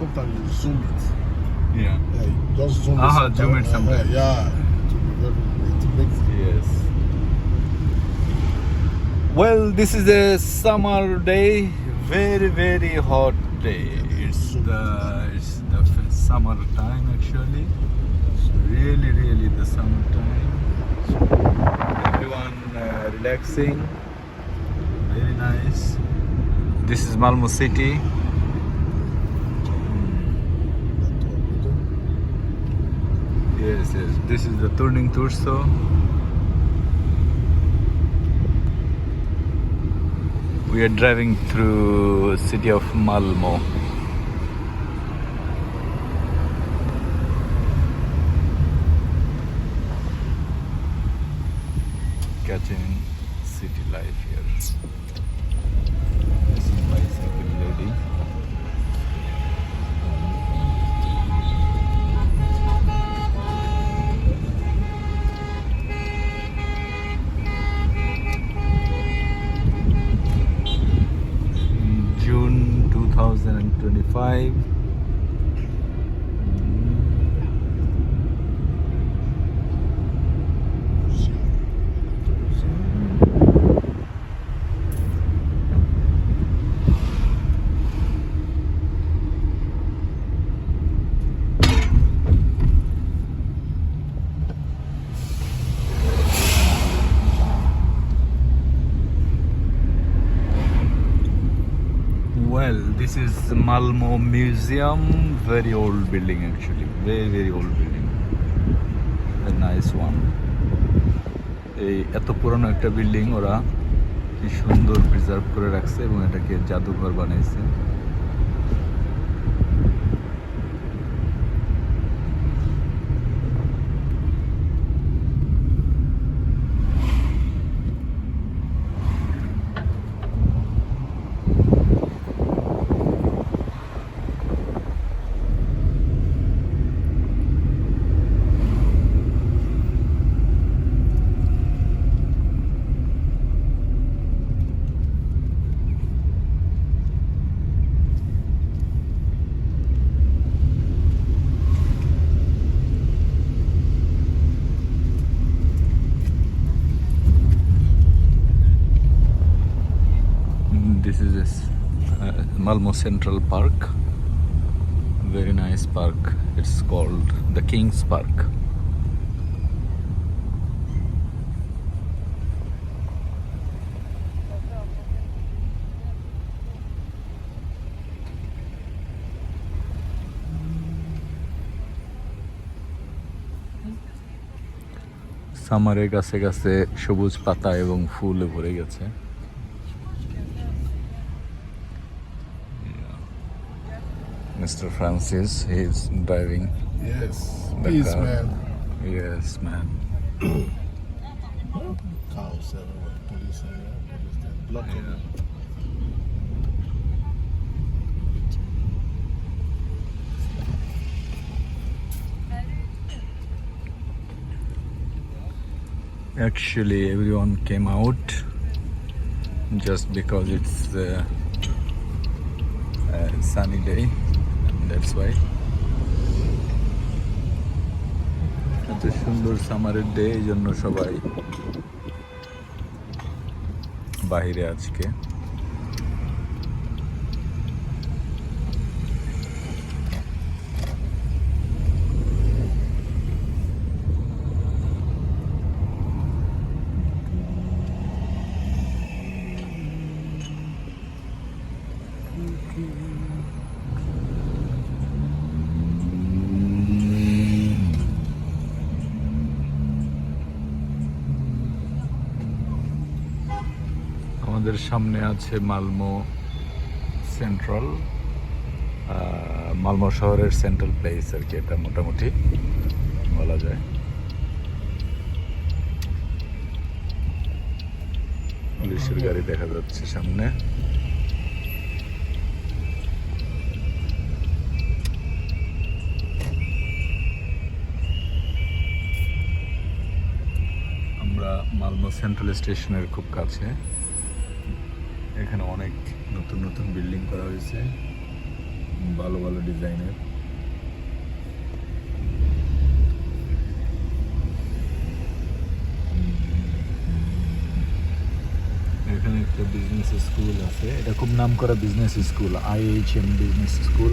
sometimes you zoom it. Yeah. Yeah, you just zoom Ah, it. sometimes. zoom it sometimes. Yeah, to be very, to make the Yes. Well, this is a summer day, very very hot day. It's the it's the f- summer time actually. It's really really the summer time. Everyone uh, relaxing, very nice. This is Malmo city. Yes, yes. This is the turning Turso. We are driving through city of Malmo. 45 this is Malmo Museum. Very old building actually. Very very old building. A nice one. এই এত পুরনো একটা building ওরা কি সুন্দর preserve করে রাখছে এবং এটাকে জাদুঘর বানাইছে This is this, uh, Malmo Central Park. Very nice park. It's called the King's Park. সামারে গাছে গাছে সবুজ পাতা এবং ফুলে ভরে গেছে Mr. Francis, he's driving Yes, the peace, car. man. Yes, man. Cows everywhere. Police everywhere. Police there. Blocking. Actually, everyone came out just because it's uh, a sunny day. That's why. এত সুন্দর সামারের day এই জন্য সবাই বাহিরে আজকে আমাদের সামনে আছে মালমো সেন্ট্রাল মালমো শহরের সেন্ট্রাল প্লেস আর কি এটা মোটামুটি বলা যায়। পুলিশের গাড়ি দেখা যাচ্ছে সামনে। আমরা মালমো সেন্ট্রাল স্টেশনের খুব কাছে। এখানে অনেক নতুন নতুন বিল্ডিং করা হয়েছে। ভালো ভালো ডিজাইনের। এখানে একটা বিজনেস স্কুল আছে। এটা খুব নাম করা business school IHM business school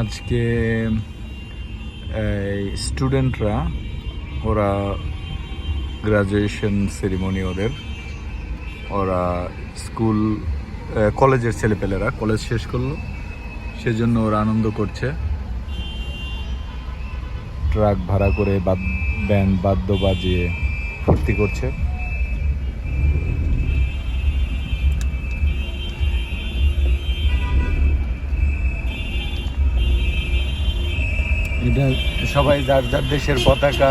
আজকে স্টুডেন্টরা ওরা গ্রাজুয়েশন সেরিমনি ওদের। ওরা স্কুল কলেজের ছেলেপেলেরা, কলেজ শেষ করল। সেজন্য ওরা আনন্দ করছে। ট্রাক ভাড়া করে বাদ ব্যান্ড বাদ্য বাজিয়ে ফুর্তি করছে। সবাই যার যার দেশের পতাকা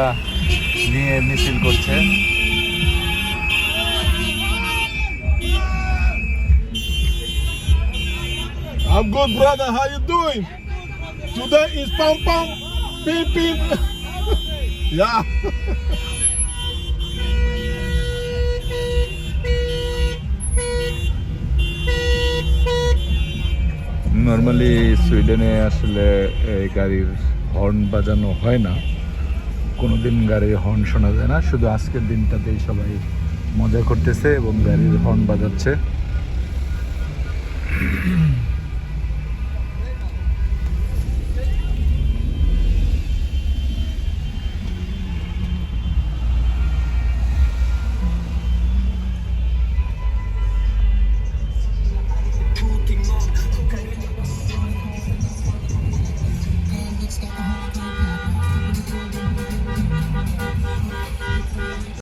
নিয়ে মিছিল করছে I'm good brother how you doing today is pam pam pim pim yeah normally সুইডেনে আসলে এই গাড়ির হর্ন বাজানো হয় না। কোনো দিন গাড়ির হর্ন শোনা যায় না। শুধু আজকের দিনটাতেই সবাই মজা করতেছে এবং গাড়ির হর্ন বাজাচ্ছে।